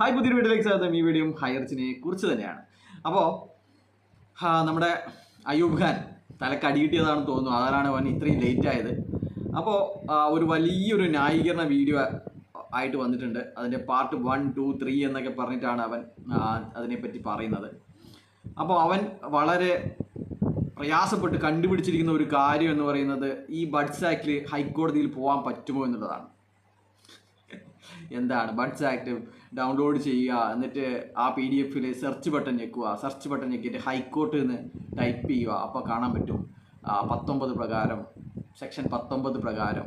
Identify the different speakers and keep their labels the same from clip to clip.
Speaker 1: Hi പുതിയൊരു വീഡിയോയിലേക്ക് സ്വാഗതം. ഈ വീഡിയോയും ഹയർച്ചിനെ കുറിച്ച് തന്നെയാണ്. അപ്പോൾ നമ്മുടെ അയ്യൂബ് ഖാൻ തലക്ക് അടികിട്ടിയതാണെന്ന് തോന്നുന്നു. അതാണ് അവൻ ഇത്രയും ലേറ്റ് ആയത്. അപ്പോൾ ഒരു വലിയൊരു ന്യായീകരണ വീഡിയോ ആയിട്ട് വന്നിട്ടുണ്ട്. അതിന്റെ പാർട്ട് വൺ ടു ത്രീ എന്നൊക്കെ പറഞ്ഞിട്ടാണ് അവൻ അതിനെപ്പറ്റി പറയുന്നത്. അപ്പോൾ അവൻ വളരെ പ്രയാസപ്പെട്ട് കണ്ടുപിടിച്ചിരിക്കുന്ന ഒരു കാര്യം എന്ന് പറയുന്നത് ഈ ബഡ്സ് ആക്ടിൽ ഹൈക്കോടതിയിൽ പോകാൻ പറ്റുമോ എന്നുള്ളതാണ്. എന്താണ്? ബഡ്സ് ആക്ട് ഡൗൺലോഡ് ചെയ്യുക എന്നിട്ട് ആ പി ഡി എഫിൽ സെർച്ച് ബട്ടൺ ഞെക്കുക സെർച്ച് ബട്ടൺ ഞെക്കിയിട്ട് ഹൈക്കോർട്ട് എന്ന് ടൈപ്പ് ചെയ്യുക. അപ്പോൾ കാണാൻ പറ്റും. പത്തൊമ്പത് പ്രകാരം സെക്ഷൻ പത്തൊമ്പത് പ്രകാരം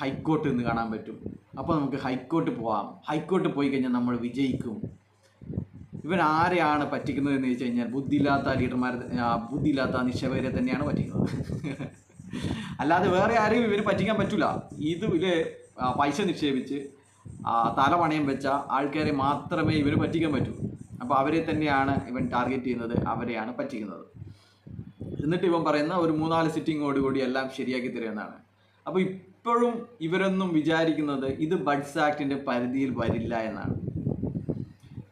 Speaker 1: ഹൈക്കോർട്ട് എന്ന് കാണാൻ പറ്റും. അപ്പോൾ നമുക്ക് ഹൈക്കോർട്ട് പോവാം. ഹൈക്കോർട്ട് പോയി കഴിഞ്ഞാൽ നമ്മൾ വിജയിക്കും. ഇവൻ ആരെയാണ് പറ്റിക്കുന്നത് എന്ന് ചോദിച്ചു കഴിഞ്ഞാൽ ബുദ്ധിയില്ലാത്ത ലീഡർമാർ ബുദ്ധിയില്ലാത്ത നിക്ഷേപകരെ തന്നെയാണ് പറ്റിക്കുന്നത്. അല്ലാതെ വേറെ ആരെയും ഇവർ പറ്റിക്കാൻ പറ്റില്ല ഇത് ആ, പൈസ നിക്ഷേപിച്ച് ആ, തല പണയം വെച്ച ആൾക്കാരെ മാത്രമേ ഇവർ പറ്റിക്കാൻ പറ്റൂ. അപ്പോൾ അവരെ തന്നെയാണ് ഇവൻ ടാർഗറ്റ് ചെയ്യുന്നത് അവരെയാണ് പറ്റിക്കുന്നത്. എന്നിട്ട് ഇവൻ പറയുന്ന ഒരു മൂന്നാൽ സിറ്റിങ്ങോടുകൂടി എല്ലാം ശരിയാക്കി തരുമെന്നാണ് അപ്പോൾ ഇപ്പോഴും ഇവരൊന്നും വിചാരിക്കുന്നത് ഇത് ബഡ്സ് ആക്ടിന്റെ പരിധിയിൽ വരില്ല എന്നാണ്.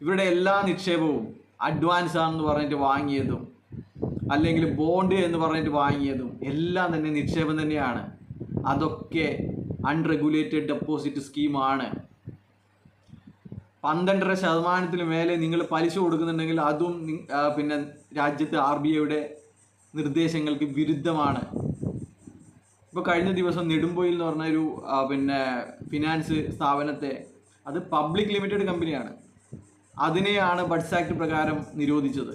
Speaker 1: ഇവരുടെ എല്ലാ നിക്ഷേപവും അഡ്വാൻസ് ആണെന്ന് പറഞ്ഞിട്ട് വാങ്ങിയതും അല്ലെങ്കിൽ ബോണ്ട് എന്ന് പറഞ്ഞിട്ട് വാങ്ങിയതും എല്ലാം തന്നെ നിക്ഷേപം തന്നെയാണ്. അതൊക്കെ അൺറെഗുലേറ്റഡ് ഡെപ്പോസിറ്റ് സ്കീമാണ് പന്ത്രണ്ടര ശതമാനത്തിന് മേലെ നിങ്ങൾ പലിശ കൊടുക്കുന്നുണ്ടെങ്കിൽ അതും പിന്നെ രാജ്യത്ത് ആർ ബി ഐയുടെ നിർദ്ദേശങ്ങൾക്ക് വിരുദ്ധമാണ്. ഇപ്പോൾ കഴിഞ്ഞ ദിവസം നെടുമ്പോയിൽ എന്ന് പറഞ്ഞ ഒരു പിന്നെ ഫിനാൻസ് സ്ഥാപനത്തെ അത് പബ്ലിക് ലിമിറ്റഡ് കമ്പനിയാണ് അതിനെയാണ് ബഡ്സ് ആക്ട് പ്രകാരം നിരോധിച്ചത്.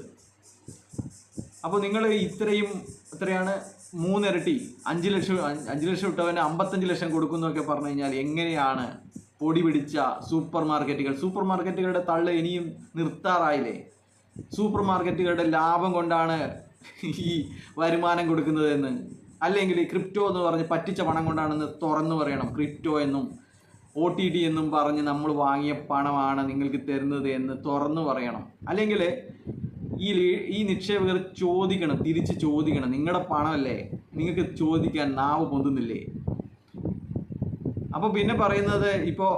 Speaker 1: അപ്പോൾ നിങ്ങൾ ഇത്രയും എത്രയാണ് മൂന്നിരട്ടി അഞ്ച് ലക്ഷം അഞ്ച് ലക്ഷം ഇട്ടവന് അമ്പത്തഞ്ച് ലക്ഷം കൊടുക്കുന്നൊക്കെ പറഞ്ഞു കഴിഞ്ഞാൽ എങ്ങനെയാണ് പൊടി പിടിച്ച സൂപ്പർ മാർക്കറ്റുകൾ സൂപ്പർ മാർക്കറ്റുകളുടെ തള്ള് ഇനിയും നിർത്താറായില്ലേ? സൂപ്പർ മാർക്കറ്റുകളുടെ ലാഭം കൊണ്ടാണ് ഈ വരുമാനം കൊടുക്കുന്നതെന്ന്. അല്ലെങ്കിൽ ക്രിപ്റ്റോ എന്ന് പറഞ്ഞ് പറ്റിച്ച പണം കൊണ്ടാണെന്ന് തുറന്നു പറയണം. ക്രിപ്റ്റോ എന്നും ഒ ടി ടി എന്നും പറഞ്ഞ് നമ്മൾ വാങ്ങിയ പണമാണ് നിങ്ങൾക്ക് തരുന്നത് എന്ന് തുറന്നു പറയണം. അല്ലെങ്കിൽ ഈ ഈ നിക്ഷേപകർ ചോദിക്കണം തിരിച്ച് ചോദിക്കണം. നിങ്ങളുടെ പണമല്ലേ? നിങ്ങൾക്ക് ചോദിക്കാൻ നാവ് പൊന്തുന്നില്ലേ? അപ്പോൾ പിന്നെ പറയുന്നത് ഇപ്പോൾ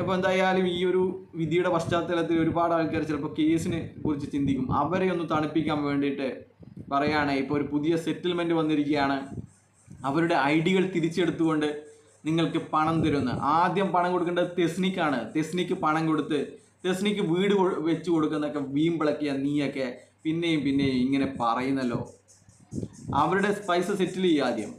Speaker 1: ഇപ്പോൾ എന്തായാലും ഈ ഒരു വിധിയുടെ പശ്ചാത്തലത്തിൽ ഒരുപാട് ആൾക്കാർ ചിലപ്പോൾ കേസിനെ കുറിച്ച് ചിന്തിക്കും. അവരെ ഒന്ന് തണുപ്പിക്കാൻ വേണ്ടിയിട്ട് പറയുകയാണ് ഇപ്പോൾ ഒരു പുതിയ സെറ്റിൽമെന്റ് വന്നിരിക്കുകയാണ്. അവരുടെ ഐഡികൾ തിരിച്ചെടുത്തുകൊണ്ട് നിങ്ങൾക്ക് പണം തരുന്നു. ആദ്യം പണം കൊടുക്കേണ്ടത് തെസ്നിക്കാണ്. തെസ്നിക്ക് പണം കൊടുത്ത് തെസ്നിക്ക് വീട് വെച്ച് കൊടുക്കുന്നൊക്കെ വീമ്പിളക്കിയ നീയൊക്കെ പിന്നെയും പിന്നെയും ഇങ്ങനെ പറയുന്നല്ലോ. അവരുടെ പൈസ സെറ്റിൽ ചെയ്യുക ആദ്യം.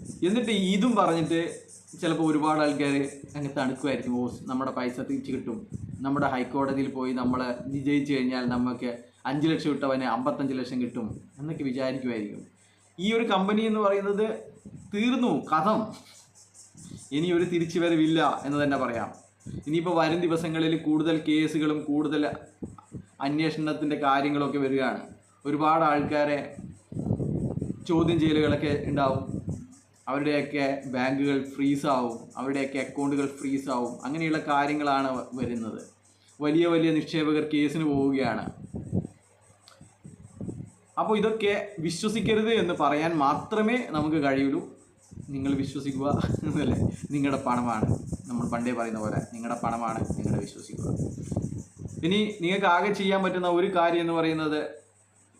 Speaker 1: എന്നിട്ട് ഇതും പറഞ്ഞിട്ട് ചിലപ്പോൾ ഒരുപാട് ആൾക്കാർ അങ്ങ് തണുക്കുമായിരിക്കും. ഓ നമ്മുടെ പൈസ തിരിച്ചു കിട്ടും. നമ്മുടെ ഹൈക്കോടതിയിൽ പോയി നമ്മൾ വിജയിച്ചു കഴിഞ്ഞാൽ നമുക്ക് അഞ്ച് ലക്ഷം ഇട്ടവന് അമ്പത്തഞ്ച് ലക്ഷം കിട്ടും എന്നൊക്കെ വിചാരിക്കുമായിരിക്കും. ഈ ഒരു കമ്പനി എന്ന് പറയുന്നത് തീർന്നു. കഥം. ഇനി ഒരു തിരിച്ചു വരവില്ല എന്ന് തന്നെ പറയാം. ഇനിയിപ്പോൾ വരും ദിവസങ്ങളിൽ കൂടുതൽ കേസുകളും കൂടുതൽ അന്വേഷണത്തിന്റെ കാര്യങ്ങളൊക്കെ വരികയാണ്. ഒരുപാട് ആൾക്കാരെ ചോദ്യം ചെയ്യലുകളൊക്കെ ഉണ്ടാവും. അവരുടെയൊക്കെ ബാങ്കുകൾ ഫ്രീസാവും അവരുടെയൊക്കെ അക്കൗണ്ടുകൾ ഫ്രീസാവും. അങ്ങനെയുള്ള കാര്യങ്ങളാണ് വരുന്നത്. വലിയ വലിയ നിക്ഷേപകർ കേസിന് പോവുകയാണ്. അപ്പോൾ ഇതൊക്കെ വിശ്വസിക്കരുത് എന്ന് പറയാൻ മാത്രമേ നമുക്ക് കഴിയുള്ളൂ. നിങ്ങൾ വിശ്വസിക്കുക എന്നല്ലേ? നിങ്ങളുടെ പണമാണ്. നമ്മൾ പണ്ടേ പറയുന്ന പോലെ നിങ്ങളുടെ പണമാണ് നിങ്ങൾ വിശ്വസിക്കുക. ഇനി നിങ്ങൾക്ക് ആകെ ചെയ്യാൻ പറ്റുന്ന ഒരു കാര്യം എന്ന് പറയുന്നത്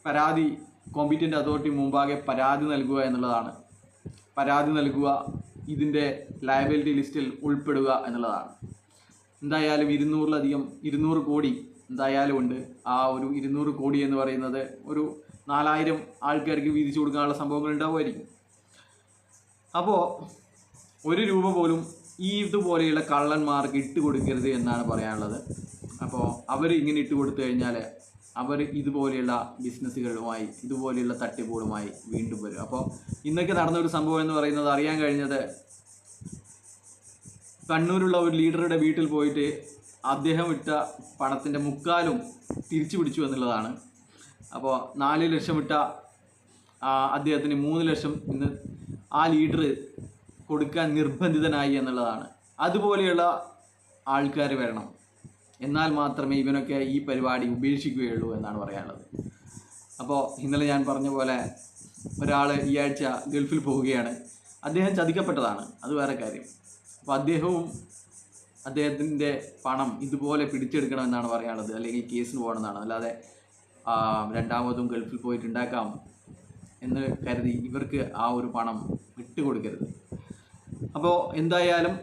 Speaker 1: പരാതി കോമ്പിറ്റന്റ് അതോറിറ്റി മുമ്പാകെ പരാതി നൽകുക എന്നുള്ളതാണ്. പരാതി നൽകുക ഇതിന്റെ ലയബിലിറ്റി ലിസ്റ്റിൽ ഉൾപ്പെടുക എന്നുള്ളതാണ്. എന്തായാലും ഇരുന്നൂറിലധികം ഇരുന്നൂറ് കോടി എന്തായാലും ഉണ്ട്. ആ ഒരു ഇരുന്നൂറ് കോടി എന്ന് പറയുന്നത് ഒരു നാലായിരം ആൾക്കാർക്ക് വീതിച്ചു കൊടുക്കാനുള്ള സംഭവങ്ങൾ ഉണ്ടാവുമായിരിക്കും. അപ്പോൾ ഒരു രൂപ പോലും ഈ ഇതുപോലെയുള്ള കള്ളന്മാർക്ക് ഇട്ട് കൊടുക്കരുത് എന്നാണ് പറയാനുള്ളത്. അപ്പോൾ അവർ ഇങ്ങനെ ഇട്ട് കൊടുത്തു കഴിഞ്ഞാൽ അവർ ഇതുപോലെയുള്ള ബിസിനസ്സുകളുമായി ഇതുപോലെയുള്ള തട്ടിപ്പുകളുമായി വീണ്ടും വരും. അപ്പോൾ ഇന്നൊക്കെ നടന്ന ഒരു സംഭവം എന്ന് പറയുന്നത് അറിയാൻ കഴിഞ്ഞത് കണ്ണൂരുള്ള ഒരു ലീഡറുടെ വീട്ടിൽ പോയിട്ട് അദ്ദേഹം ഇട്ട പണത്തിന്റെ മുക്കാലും തിരിച്ചു പിടിച്ചു എന്നുള്ളതാണ്. അപ്പോൾ നാല് ലക്ഷം ഇട്ട അദ്ദേഹത്തിന് മൂന്ന് ലക്ഷം ഇന്ന് ആ ലീഡർ കൊടുക്കാൻ നിർബന്ധിതനായി എന്നുള്ളതാണ്. അതുപോലെയുള്ള ആൾക്കാർ വരണം. എന്നാൽ മാത്രമേ ഇവനൊക്കെ ഈ പരിപാടി ഉപേക്ഷിക്കുകയുള്ളൂ എന്നാണ് പറയാനുള്ളത്. അപ്പോൾ ഇന്നലെ ഞാൻ പറഞ്ഞ പോലെ ഒരാൾ ഈ ആഴ്ച ഗൾഫിൽ പോവുകയാണ്. അദ്ദേഹം ചതിക്കപ്പെട്ടതാണ്. അത് വേറെ കാര്യം. അപ്പോൾ അദ്ദേഹവും അദ്ദേഹത്തിന്റെ പണം ഇതുപോലെ പിടിച്ചെടുക്കണമെന്നാണ് പറയാനുള്ളത്. അല്ലെങ്കിൽ കേസിന് പോകണമെന്നാണ്. അല്ലാതെ രണ്ടാമതും ഗൾഫിൽ പോയിട്ടുണ്ടാക്കാം എന്ന് കരുതി ഇവർക്ക് ആ ഒരു പണം വിട്ടുകൊടുക്കരുത്. അപ്പോൾ എന്തായാലും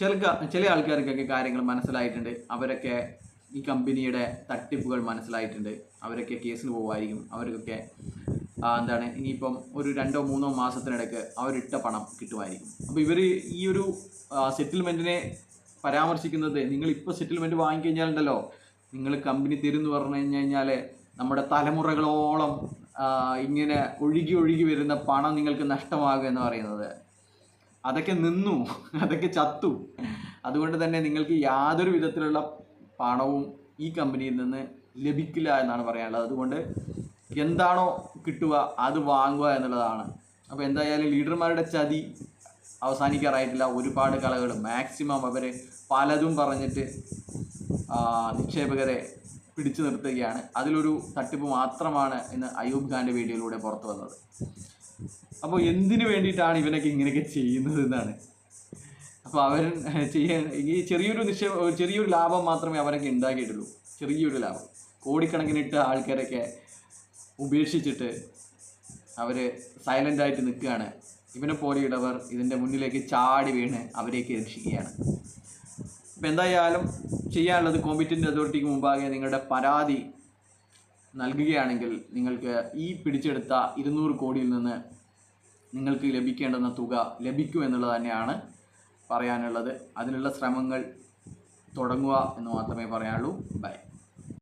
Speaker 1: ചില ചില ആൾക്കാർക്കൊക്കെ കാര്യങ്ങൾ മനസ്സിലായിട്ടുണ്ട്. അവരൊക്കെ ഈ കമ്പനിയുടെ തട്ടിപ്പുകൾ മനസ്സിലായിട്ടുണ്ട്. അവരൊക്കെ കേസിന് പോകുമായിരിക്കും അവർക്കൊക്കെ എന്താണ് ഇനിയിപ്പം ഒരു രണ്ടോ മൂന്നോ മാസത്തിനിടയ്ക്ക് അവരിട്ട പണം കിട്ടുമായിരിക്കും. അപ്പോൾ ഇവർ ഈ ഒരു സെറ്റിൽമെന്റിനെ പരാമർശിക്കുന്നത് നിങ്ങൾ ഇപ്പോൾ സെറ്റിൽമെന്റ് വാങ്ങിക്കഴിഞ്ഞാലുണ്ടല്ലോ. നിങ്ങൾ കമ്പനി തരും എന്ന് പറഞ്ഞു കഴിഞ്ഞ് കഴിഞ്ഞാൽ നമ്മുടെ തലമുറകളോളം ഇങ്ങനെ ഒഴുകി ഒഴുകി വരുന്ന പണം നിങ്ങൾക്ക് നഷ്ടമാകും എന്ന് പറയുന്നത്. അതൊക്കെ നിന്നു അതൊക്കെ ചത്തു. അതുകൊണ്ട് തന്നെ നിങ്ങൾക്ക് യാതൊരു വിധത്തിലുള്ള പണവും ഈ കമ്പനിയിൽ നിന്ന് ലഭിക്കില്ല എന്നാണ് പറയാനുള്ളത്. അതുകൊണ്ട് എന്താണോ കിട്ടുക അത് വാങ്ങുക എന്നുള്ളതാണ്. അപ്പോൾ എന്തായാലും ലീഡർമാരുടെ ചതി അവസാനിക്കാറായിട്ടില്ല. ഒരുപാട് കളകൾ മാക്സിമം അവർ പലതും പറഞ്ഞിട്ട് നിക്ഷേപകരെ പിടിച്ചു നിർത്തുകയാണ്. അതിലൊരു തട്ടിപ്പ് മാത്രമാണ് ഇന്ന് അയൂബ് ഖാന്റെ വീഡിയോയിലൂടെ പുറത്തു വന്നത്. അപ്പോൾ എന്തിനു വേണ്ടിയിട്ടാണ് ഇവനൊക്കെ ഇങ്ങനെയൊക്കെ ചെയ്യുന്നത് എന്നാണ്. അപ്പോൾ അവൻ ചെയ്യാൻ ഈ ചെറിയൊരു നിക്ഷേപ ചെറിയൊരു ലാഭം മാത്രമേ അവരൊക്കെ ഉണ്ടാക്കിയിട്ടുള്ളൂ. ചെറിയൊരു ലാഭം. കോടിക്കണക്കിന് കോടിക്കണക്കിനിട്ട് ആൾക്കാരൊക്കെ ഉപേക്ഷിച്ചിട്ട് സൈലന്റ് സൈലന്റായിട്ട് നിൽക്കുകയാണ്. ഇവനെ പോലെയുള്ളവർ ഇതിന്റെ മുന്നിലേക്ക് ചാടി വീണ് അവരെയൊക്കെ രക്ഷിക്കുകയാണ്. അപ്പം എന്തായാലും ചെയ്യാനുള്ളത് കോമ്പിറ്റന്റ് അതോറിറ്റിക്ക് മുമ്പാകെ നിങ്ങളുടെ പരാതി നൽകുകയാണെങ്കിൽ നിങ്ങൾക്ക് ഈ പിടിച്ചെടുത്ത ഇരുന്നൂറ് കോടിയിൽ നിന്ന് നിങ്ങൾക്ക് ലഭിക്കേണ്ടുന്ന തുക ലഭിക്കും എന്നുള്ളത് തന്നെയാണ് പറയാനുള്ളത്. അതിനുള്ള ശ്രമങ്ങൾ തുടങ്ങുക എന്ന് മാത്രമേ പറയാനുള്ളൂ. ബൈ.